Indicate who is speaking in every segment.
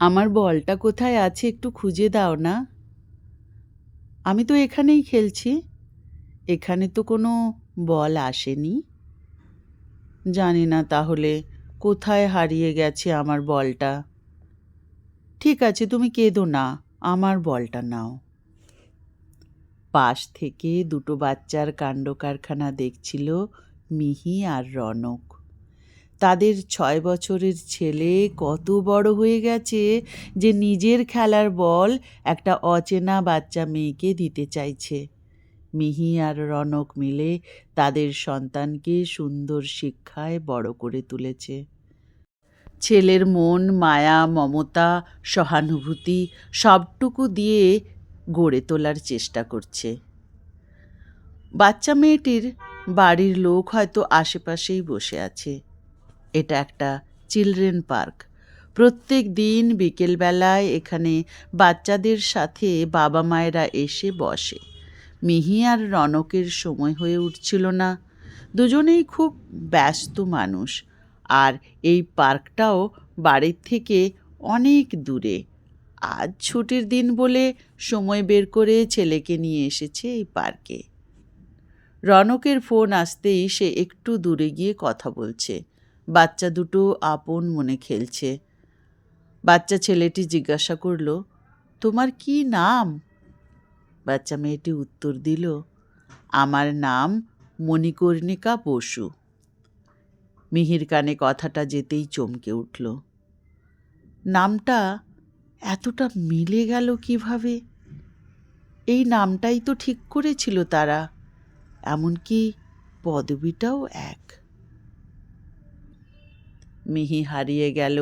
Speaker 1: আমার বলটা কোথায় আছে একটু খুঁজে দাও না। আমি তো এখানেই খেলছি। এখানে তো কোনো বল আসেনি। জানি না তাহলে কোথায় হারিয়ে গেছে আমার বলটা। ঠিক আছে, তুমি কেঁদো না, আমার বলটা নাও। পাশ থেকে দুটো বাচ্চার কাণ্ড কারখানা দেখছিল মিহি আর রনক। তাদের ছয় বছরের ছেলে কত বড় হয়ে গেছে যে নিজের খেলার বল একটা অচেনা বাচ্চা মেয়েকে দিতে চাইছে। মিহি আর রনক মিলে তাদের সন্তানকে সুন্দর শিক্ষায় বড় করে তুলেছে। ছেলের মন, মায়া, মমতা, সহানুভূতি সবটুকু দিয়ে গড়ে তোলার চেষ্টা করছে। বাচ্চা মেয়েটির বাড়ির লোক হয়তো আশেপাশেই বসে আছে। এটা একটা চিলড্রেন পার্ক। প্রত্যেক দিন বিকেলবেলায় এখানে বাচ্চাদের সাথে বাবা মায়েরা এসে বসে। মিহি আর রনকের সময় হয়ে উঠছিল না। দুজনেই খুব ব্যস্ত মানুষ। আর এই পার্কটাও বাড়ির থেকে অনেক দূরে। আজ ছুটির দিন বলে সময় বের করে ছেলেকে নিয়ে এসেছে এই পার্কে। রনকের ফোন আসতেই সে একটু দূরে গিয়ে কথা বলছে। বাচ্চা দুটো আপন মনে খেলছে। বাচ্চা ছেলেটি জিজ্ঞাসা করল, তোমার কি নাম? বাচ্চা মেয়েটি উত্তর দিল, আমার নাম মণিকর্ণিকা বসু। মিহির কানে কথাটা যেতেই চমকে উঠল। নামটা এতটা মিলে গেল কীভাবে? এই নামটাই তো ঠিক করেছিল তারা, এমনকি পদবিটাও এক। মিহি হারিয়ে গেল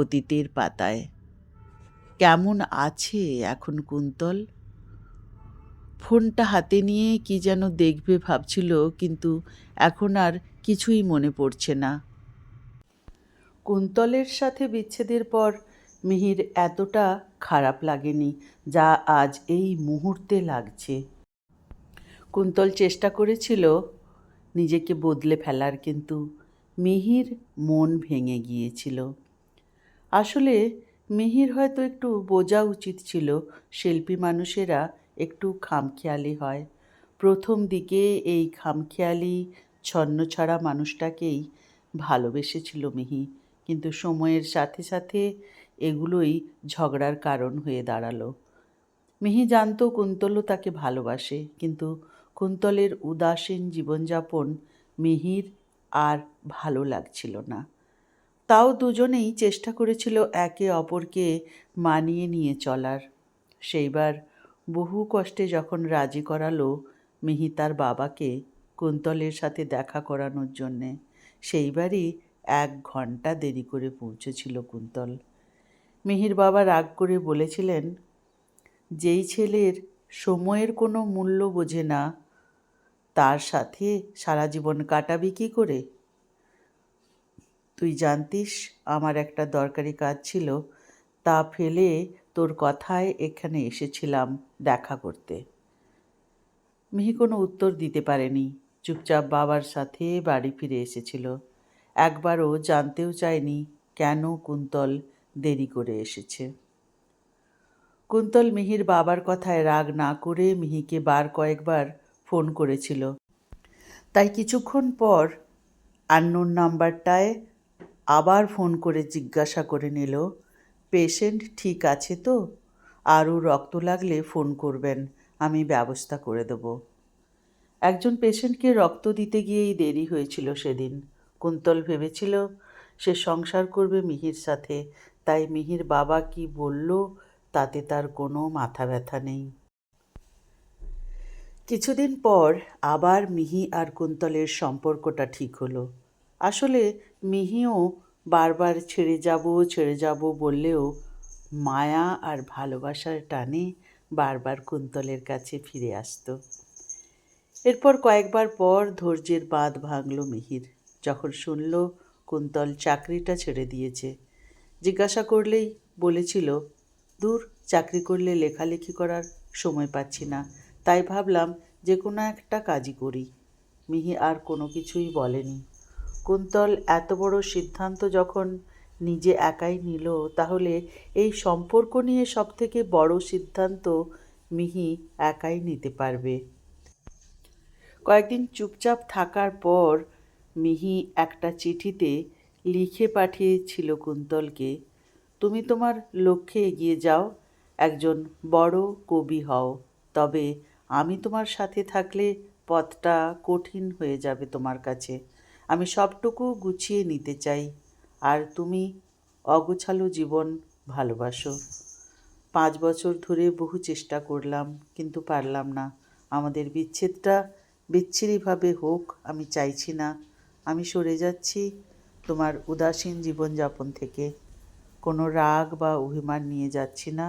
Speaker 1: অতীতের পাতায়। কেমন আছে এখন কুন্তল? ফোনটা হাতে নিয়ে কি যেন দেখবে ভাবছিল, কিন্তু এখন আর কিছুই মনে পড়ছে না। কুন্তলের সাথে বিচ্ছেদের পর মিহির এতটা খারাপ লাগেনি যা আজ এই মুহূর্তে লাগছে। কুন্তল চেষ্টা করেছিল নিজেকে বদলে ফেলার, কিন্তু মিহির মন ভেঙে গিয়েছিল। আসলে মিহির হয়তো একটু বোঝা উচিত ছিল, শিল্পী মানুষেরা একটু খামখেয়ালি হয়। প্রথম দিকে এই খামখেয়ালি, ছন্নছাড়া মানুষটাকেই ভালোবেসেছিল মিহি। কিন্তু সময়ের সাথে সাথে এগুলোই ঝগড়ার কারণ হয়ে দাঁড়াল। মিহি জানতো কুন্তলও তাকে ভালোবাসে, কিন্তু কুন্তলের উদাসীন জীবনযাপন মিহির আর ভালো লাগছিল না। তাও দুজনেই চেষ্টা করেছিল একে অপরকে মানিয়ে নিয়ে চলার। সেইবার বহু কষ্টে যখন রাজি করালো মিহি তার বাবাকে কুন্তলের সাথে দেখা করানোর জন্যে, সেইবারই এক ঘণ্টা দেরি করে পৌঁছেছিল কুন্তল। মিহির বাবা রাগ করে বলেছিলেন, যেই ছেলের সময়ের কোনো মূল্য বোঝে না তার সাথে সারা জীবন কাটাবি কী করে? তুই জানতিস আমার একটা দরকারি কাজ ছিল, তা ফেলে তোর কথায় এখানে এসেছিলাম দেখা করতে। মিহি কোনো উত্তর দিতে পারেনি, চুপচাপ বাবার সাথে বাড়ি ফিরে এসেছিল। একবারও জানতেও চায়নি কেন কুন্তল দেরি করে এসেছে। কুন্তল মিহির বাবার কথায় রাগ না করে মিহিকে বার কয়েকবার ফোন করেছিল। তাই কিছুক্ষণ পর আননোন নাম্বারটায় আবার ফোন করে জিজ্ঞাসা করে নিল, পেশেন্ট ঠিক আছে তো? আরও রক্ত লাগলে ফোন করবেন, আমি ব্যবস্থা করে দেব। একজন পেশেন্টকে রক্ত দিতে গিয়েই দেরি হয়েছিল সেদিন। কুন্তল ভেবেছিল, সে সংসার করবে মিহির সাথে, তাই মিহির বাবা কি বলল তাতে তার কোনো মাথা ব্যথা নেই। কিছুদিন পর আবার মিহি আর কুন্তলের সম্পর্কটা ঠিক হলো। আসলে মিহিও বারবার ছেড়ে যাব ছেড়ে যাব বললেও মায়া আর ভালোবাসার টানে বারবার কুন্তলের কাছে ফিরে আসতো। এরপর কয়েকবার পর ধৈর্যের বাঁধ ভাঙল মিহির। যখন শুনল কুন্তল চাকরিটা ছেড়ে দিয়েছে, জিজ্ঞাসা করলেই বলেছিল, দূর, চাকরি করলে লেখালেখি করার সময় পাচ্ছি না। তাই ভাবলাম যে কোনো একটা কাজই করি। মিহি আর কোনো কিছুই বলেনি। কুন্তল এত বড় সিদ্ধান্ত যখন নিজে একাই নিল, তাহলে এই সম্পর্ক নিয়ে সবথেকে বড় সিদ্ধান্ত মিহি একাই নিতে পারবে। কয়েকদিন চুপচাপ থাকার পর মিহি একটা চিঠিতে লিখে পাঠিয়েছিল কুন্তলকে, তুমি তোমার লক্ষ্যে এগিয়ে যাও, একজন বড় কবি হও, তবে আমি তোমার সাথে থাকলে পথটা কঠিন হয়ে যাবে তোমার কাছে। আমি সবটুকু গুছিয়ে নিতে চাই, আর তুমি অগোছালো জীবন ভালোবাসো। পাঁচ বছর ধরে বহু চেষ্টা করলাম, কিন্তু পারলাম না। আমাদের বিচ্ছেদটা বিচ্ছিরিভাবে হোক, আমি চাইছি না। আমি সরে যাচ্ছি তোমার উদাসীন জীবনযাপন থেকে। কোনো রাগ বা অভিমান নিয়ে যাচ্ছি না।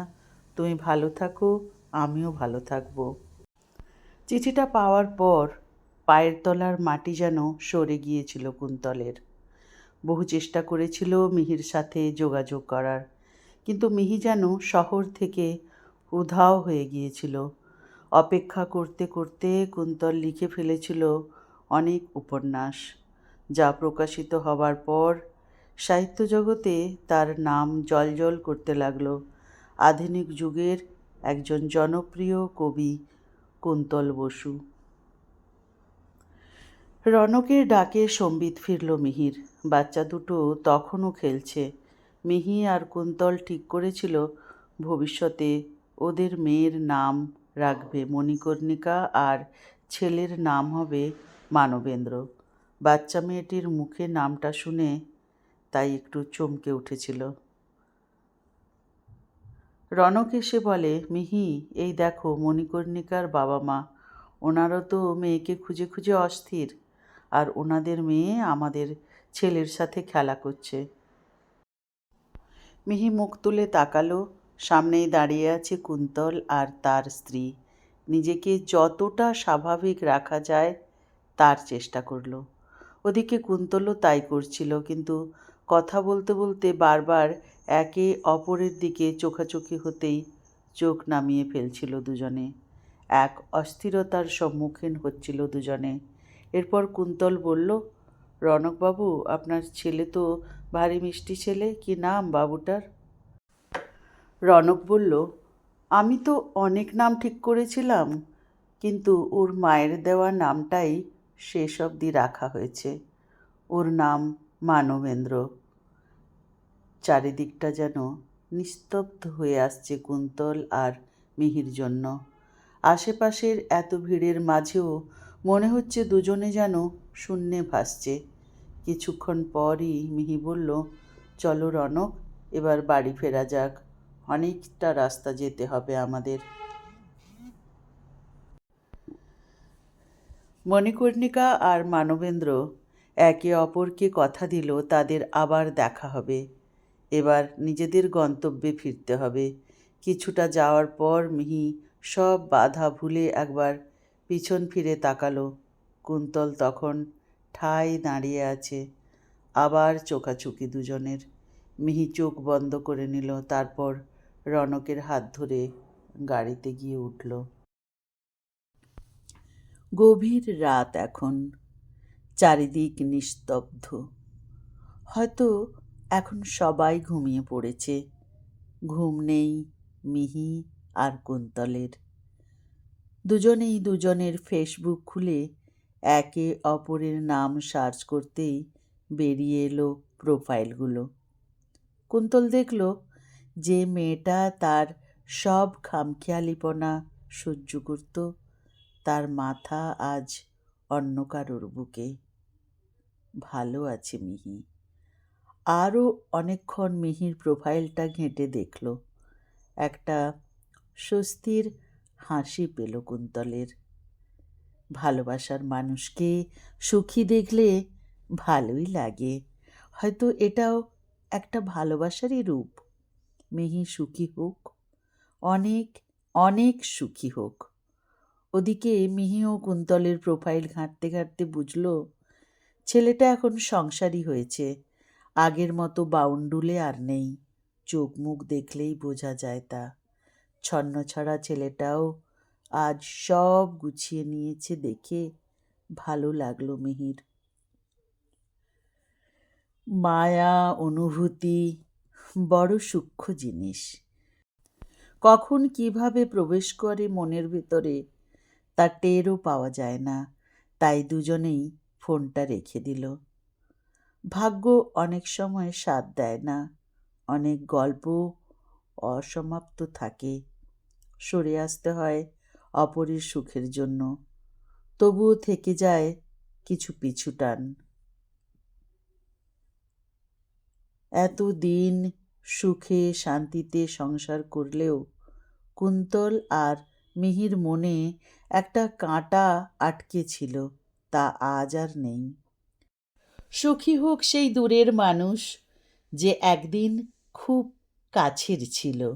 Speaker 1: তুমি ভালো থাকো, আমিও ভালো থাকব। চিঠিটা পাওয়ার পর পায়ের তলার মাটি যেন সরে গিয়েছিল কুন্তলের। বহু চেষ্টা করেছিল মিহির সাথে যোগাযোগ করার, কিন্তু মিহি যেন শহর থেকে উধাও হয়ে গিয়েছিল। অপেক্ষা করতে করতে কুন্তল লিখে ফেলেছিল অনেক উপন্যাস, যা প্রকাশিত হবার পর সাহিত্য জগতে তার নাম জলজল করতে লাগল। আধুনিক যুগের একজন জনপ্রিয় কবি কুন্তল বসু। রনকের ডাকে সম্বিত ফিরল মিহির। বাচ্চা দুটো তখনও খেলছে। মিহি আর কুন্তল ঠিক করেছিল, ভবিষ্যতে ওদের মেয়ের নাম রাখবে মণিকর্ণিকা আর ছেলের নাম হবে মানবেন্দ্র। বাচ্চা মেয়েটির মুখে নামটা শুনে তাই একটু চমকে উঠেছিল। রনক এসে বলে, মিহি, এই দেখো মণিকর্ণিকার বাবা মা ওনারও তো মেয়েকে খুঁজে খুঁজে অস্থির। আর ওনাদের মেয়ে আমাদের ছেলের সাথে খেলা করছে মিহি মুখ তুলে তাকালো। সামনেই দাঁড়িয়ে আছে কুন্তল আর তার স্ত্রী। নিজেকে যতটা স্বাভাবিক রাখা যায়, তার চেষ্টা করল। ওদিকে কুন্তলও তাই করছিল, কিন্তু কথা বলতে বলতে বারবার একে অপরের দিকে চোখাচোখি হতেই চোখ নামিয়ে ফেলছিল দুজনে। এক অস্থিরতার সম্মুখীন হচ্ছিল দুজনে। এরপর কুন্তল বলল, রনকবাবু, আপনার ছেলে তো ভারী মিষ্টি ছেলে, কি নাম বাবুটার? রনক বলল, আমি তো অনেক নাম ঠিক করেছিলাম, কিন্তু ওর মায়ের দেওয়া নামটাই শেষ অবধি রাখা হয়েছে। ওর নাম মানবেন্দ্র। চারিদিকটা যেন নিস্তব্ধ হয়ে আসছে কুন্তল আর মিহির জন্য। আশেপাশের এত ভিড়ের মাঝেও মনে হচ্ছে দুজনে যেন শূন্যে ভাসছে। কিছুক্ষণ পরই মিহি বলল, চলো রনক, এবার বাড়ি ফেরা যাক। অনেকটা রাস্তা যেতে হবে আমাদের। মণিকর্ণিকা আর মানবেন্দ্র একে অপরকে কথা দিল, তাদের আবার দেখা হবে। এবার নিজেদের গন্তব্যে ফিরতে হবে। কিছুটা যাওয়ার পর মিহি সব বাধা ভুলে একবার পিছন ফিরে তাকালো। কুন্তল তখন ঠাই দাঁড়িয়ে আছে, আবার চোখাচুকি দুজনের। মিহি চোখ বন্ধ করে নিল, তারপর রনকের হাত ধরে গাড়িতে গিয়ে উঠল। গভীর রাত এখন, চারিদিক নিস্তব্ধ। হয়তো এখন সবাই ঘুমিয়ে পড়েছে। ঘুম নেই, মিহি আর কুন্তলের। দুজনেই দুজনের ফেসবুক খুলে একে অপরের নাম সার্চ করতেই বেরিয়ে এলো প্রোফাইলগুলো। কুন্তল দেখল যে মেয়েটা তার সব খামখেয়ালিপনা সহ্য করত, তার মাথা আজ অন্য কারোর বুকে। ভালো আছে মিহি। আরও অনেকক্ষণ মিহির প্রোফাইলটা ঘেঁটে দেখল। একটা স্বস্তির হাসি পেল কুন্তলের। ভালোবাসার মানুষকে সুখী দেখলে ভালোই লাগে। হয়তো এটাও একটা ভালোবাসারই রূপ। মিহি সুখী হোক, অনেক অনেক সুখী হোক। ওদিকে মিহি ও কুন্তলের প্রোফাইল ঘাঁটতে ঘাঁটতে বুঝল, ছেলেটা এখন সংসারী হয়েছে। আগের মতো বাউন্ডুলে আর নেই। চোখ মুখ দেখলেই বোঝা যায় তা। ছন্নছাড়া ছেলেটাও আজ সব গুছিয়ে নিয়েছে দেখে ভালো লাগল মিহির। মায়া, অনুভূতি, বড় সূক্ষ্ম জিনিস। কখন কীভাবে প্রবেশ করে মনের ভেতরে তার টেরও পাওয়া যায় না। তাই দুজনেই ফোনটা রেখে দিল। ভাগ্য অনেক সময় সাথ দেয় না। অনেক গল্প অসমাপ্ত থাকে। সরে আসতে হয় অপরের সুখের জন্য। তবুও থেকে যায় কিছু পিছু টান। এতদিন সুখে শান্তিতে সংসার করলেও কুন্তল আর মিহির মনে একটা কাঁটা আটকে ছিল, তা আজ আর নেই। সুখী হোক সেই দূরের মানুষ যে একদিন খুব কাছের ছিল।